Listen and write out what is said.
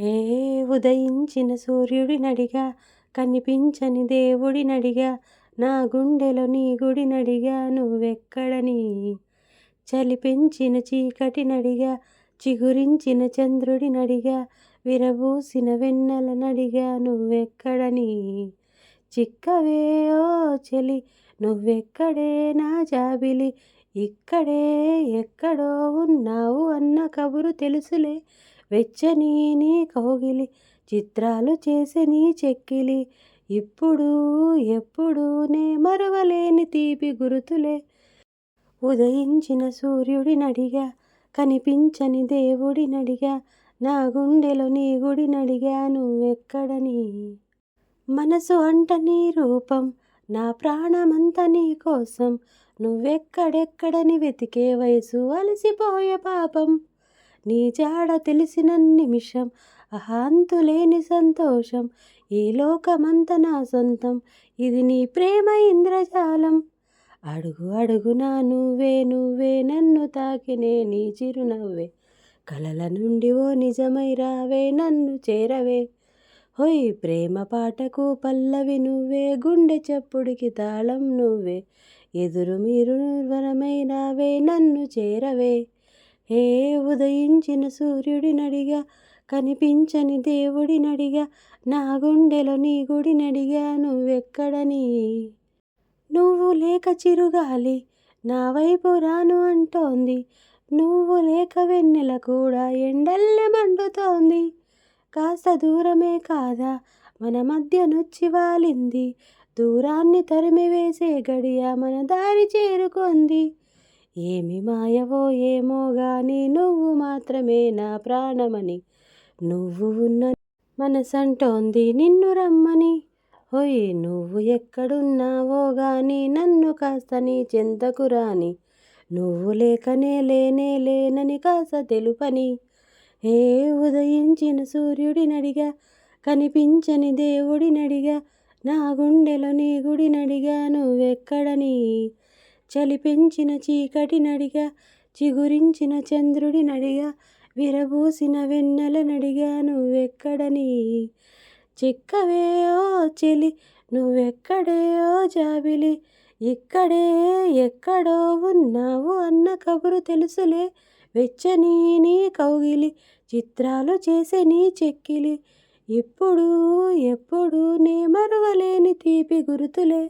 ఏ ఉదయించిన సూర్యుడినడిగా కనిపించని దేవుడినడిగా నా గుండెలో నీ గుడినడిగా నువ్వెక్కడని? చలి పెంచిన చీకటినడిగా చిగురించిన చంద్రుడినడిగా విరబూసిన వెన్నెలనడిగా నువ్వెక్కడని? చిక్కవే ఓ చెలి నువ్వెక్కడే నా జాబిలి ఇక్కడే ఎక్కడో ఉన్నావు అన్న కబురు తెలుసులే వెచ్చని నీ కౌగిలి చిత్రాలు చేసే నీ చెక్కిలి. ఇప్పుడు ఎప్పుడు నే మరవలేని తీపి గురుతులే. ఉదయించిన సూర్యుడినడిగా కనిపించని దేవుడినడిగా నా గుండెలో నీ గుడినడిగా నువ్వెక్కడని. మనసు అంట నీ రూపం నా ప్రాణమంత నీ కోసం. నువ్వెక్కడెక్కడని వెతికే వయసు అలసిపోయే పాపం. నీ జాడ తెలిసిన నిమిషం అహాంతులేని సంతోషం. ఈ లోకమంత నా సొంతం ఇది నీ ప్రేమ ఇంద్రజాలం. అడుగు అడుగునా నువ్వే నువ్వే నన్ను తాకినే నీ చిరునవ్వే. కలల నుండి ఓ నిజమై రావే నన్ను చేరవే. హొయ్ ప్రేమ పాటకు పల్లవి నువ్వే గుండె చప్పుడికి తాళం నువ్వే. ఎదురు మీరు నిర్వరమై రావే నన్ను చేరవే. ఏ ఉదయించిన సూర్యుడినడిగా కనిపించని దేవుడినడిగా నా గుండెలో నీ గుడినడిగా నువ్వెక్కడని? నువ్వు లేక చిరుగాలి నా వైపు రాను అంటోంది. నువ్వు లేక వెన్నెల కూడా ఎండల్లె మండుతోంది. కాస్త దూరమే కాదా మన మధ్య నొచ్చి వాలింది. దూరాన్ని తరిమివేసే గడియా గడియ మన దారి చేరుకుంది. ఏమి మాయవో ఏమో గాని నువ్వు మాత్రమే నా ప్రాణమని. నువ్వు ఉన్న మనసంటోంది నిన్ను రమ్మని. హోయ్ నువ్వు ఎక్కడున్నావో గాని నన్ను కాస్త నీ చెంతకు రాని. నువ్వు లేకనే లేనే లేనని కాస్త తెలుపని. ఏ ఉదయించిన సూర్యుడినడిగా కనిపించని దేవుడినడిగా నా గుండెలో నీ గుడినడిగా నువ్వెక్కడని. చలిపెంచిన చీకటి నడిగా చిగురించిన చంద్రుడినడిగా విరబూసిన వెన్నెల నడిగా నువ్వెక్కడని. చిక్కవే ఓ చెలి నువ్వెక్కడే ఓ జాబిలి ఇక్కడే ఎక్కడో ఉన్నావు అన్న కబురు తెలుసులే వెచ్చని నీ కౌగిలి చిత్రాలు చేసే నీ చెక్కిలి. ఇప్పుడు ఎప్పుడు నే మరవలేని తీపి గురుతులే.